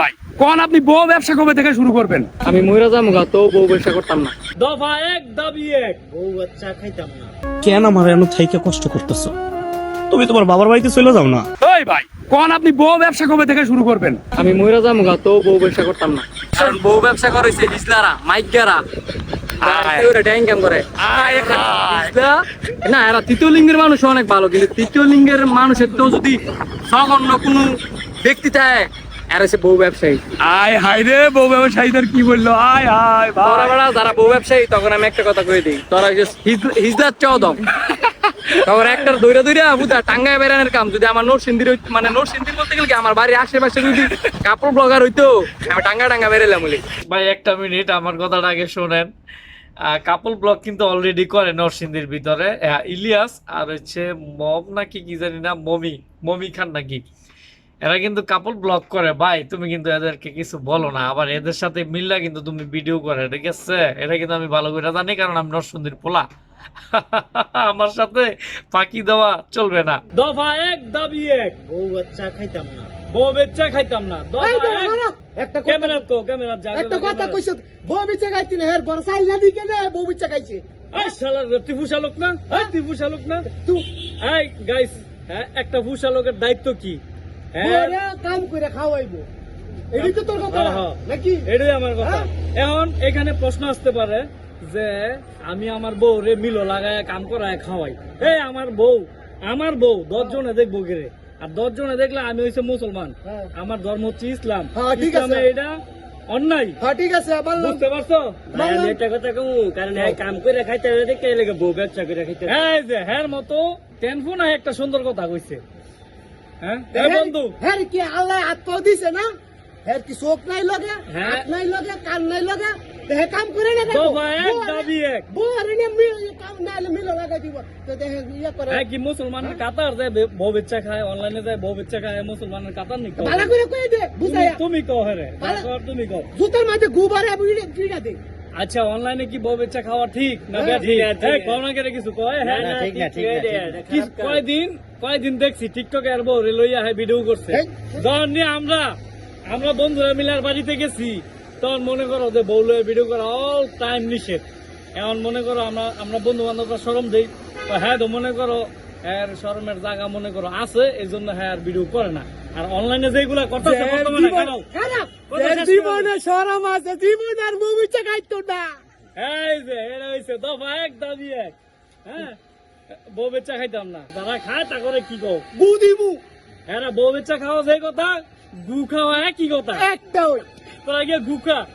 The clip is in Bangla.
ভাই কোন আপনি বউ ব্যবসা কবে থেকে শুরু করবেন? আমি ময়রা তো বউ ব্যবসা করতাম না। দফা এক দাবি এক। বউ বাচ্চা খাইতাম না। কেন আমার এমন থাইকে কষ্ট করতেছো? তুমি তোমার বাবার বাড়িতে চলে যাও না। এই ভাই কোন আপনি বউ ব্যবসা কবে থেকে শুরু করবেন? আমি ময়রা তো বউ ব্যবসা করতাম না। কারণ বউ ব্যবসা করেছে হিজলারা মাইকারা না এরা তৃতীয় লিঙ্গের মানুষ অনেক ভালো কিন্তু তৃতীয় লিঙ্গের মানুষের তো যদি সগন্য কোনো ব্যক্তি থাকে এরা হচ্ছে বউ ব্যবসায়ী। আয় হাই রে বউ ব্যবসায়ীদের কি বলল? আয় হায় তোরা বেড়া যারা বউ ব্যবসায়ী তখন আমি একটা কথা কয়ে দিই। তোরা চাও দম তখন দৈরা দৈরা বুঝা টাঙ্গায় বেড়ানোর কাম। যদি আমার নোট সিন্দির মানে নোট সিন্দির বলতে গেলে আমার বাড়ির আশেপাশে যদি কাপড় ব্লগার হইতো আমি টাঙ্গা টাঙ্গা বেরেলাম বলি। ভাই একটা মিনিট আমার কথাটা আগে শোনেন। কাপল ব্লগ কিন্তু অলরেডি করে নরসিংদীর ভিতরে। ইলিয়াস আর হচ্ছে মম নাকি কি জানি না মমি। মমি খান নাকি। এরা কিন্তু কাপল ব্লগ করে। ভাই তুমি কিন্তু এদেরকে কিছু বলো না। আবার এদের সাথে মিল্লা কিন্তু তুমি ভিডিও করে ঠিক আছে? এটা কিন্তু আমি ভালো করে জানি কারণ আমি নরসিংদীর পোলা। আমার সাথে ফাঁকি দেওয়া চলবে না। দফা এক দাবি এক। বউ বাচ্চা খাইতাম না। বউ বেচ্চা খাইতাম না। দফা এক। একটা ক্যামেরা কো ক্যামেরা যা একটা কথা কইছ বউ বিচা খাইতি না হের বড় সাইল না দিকে না বউ বিচা খাইছে। এই শালার টিপু শালক না? এই টিপু শালক না? তুই এই গাইস হ্যাঁ একটা ভূশালকের দায়িত্ব কি? কাম করে খাওয়াইবো। এটাই তো তোর কথা না, হ্যাঁ, হ্যাঁ। নাকি? এটাই আমার কথা। হ্যাঁ? এখন এখানে প্রশ্ন আসতে পারে যে আমি আমার বউ রে মিলো লাগায় কাম করায় খাওয়াই। এই আমার বউ আমার বউ দশ জনে দেখব গেরে আর দশ জনে দেখলে আমি হইছে মুসলমান। হ্যাঁ। আমার ধর্ম হচ্ছে ইসলাম। হ্যাঁ, এটা অন্যায়। হ্যাঁ ঠিক আছে আবার বুঝতে পারছ? ভাই, আমি একটা কথা কমু কারণ কাম করে খাইতে দেখে লেগে বউ ব্যবসা করে খাইতে এই যে হ্যার মতো টেনফোন একটা সুন্দর কথা কইছে। হ্যাঁ? এই বন্ধু। হ্যাঁ কি আল্লাহ হাত পাও দিছে না? হ্যাঁ কি চোখ নাই লগে? হ্যাঁ। হাত নাই লগে? কান নাই লগে? তো হে কাম করে না দফা এক দাবি এক। বউরে নিয়ে মিল কাম না হলে মিল লাগাই দিব। তো দেখে ইয়ে করে। হ্যাঁ কি মুসলমানের কাতার যায় বউ বেচ্চা খায় অনলাইনে যায় বউ বেচ্চা খায় মুসলমানের কাতার নি। ভালো করে কই দে বুঝাই তুমি- কও হরে। তুমি কও। জুতার মাঝে গুবারে বুড়ি কিটা দে। আচ্ছা অনলাইনে কি বউ বেচ্চা খাওয়া ঠিক না হ্যাঁ, ব্যাঠিক ঠিক না, ঠিক এই না। কও না কেরে কিছু কয় হ্যাঁ ঠিক না, ঠিক। কি কয়দিন কয়দিন দেখছি টিকটকে আর বউ লইয়া হ্যাঁ ভিডিও করছে। যখন নিয়ে আমরা আমরা বন্ধুরা মিলার বাড়িতে গেছি তখন মনে করো যে বউ লইয়া ভিডিও করা অল টাইম নিষেধ এখন মনে করো আমরা আমরা বন্ধু বান্ধবরা সরম দেই হ্যাঁ তো মনে করো হ্যাঁ শরমের জায়গা মনে করো আছে এই জন্য হ্যাঁ আর ভিডিও করে না আর অনলাইনে যেগুলা করতেছে বর্তমানে খারাপ। খারাপ কথা শেষ জীবনে সরম আছে জীবন আর বউ খাইতো না। এই যে এটা হইছে দফা এক দাবি এক। হ্যাঁ? বউ বেচা খাইতাম না। যারা খায় তা করে কি কও? গু দিবু এরা বউ বেচা খাওয়া যে কথা গু খাওয়া কি কথা। একটা ওই তোরা গিয়ে গু খা।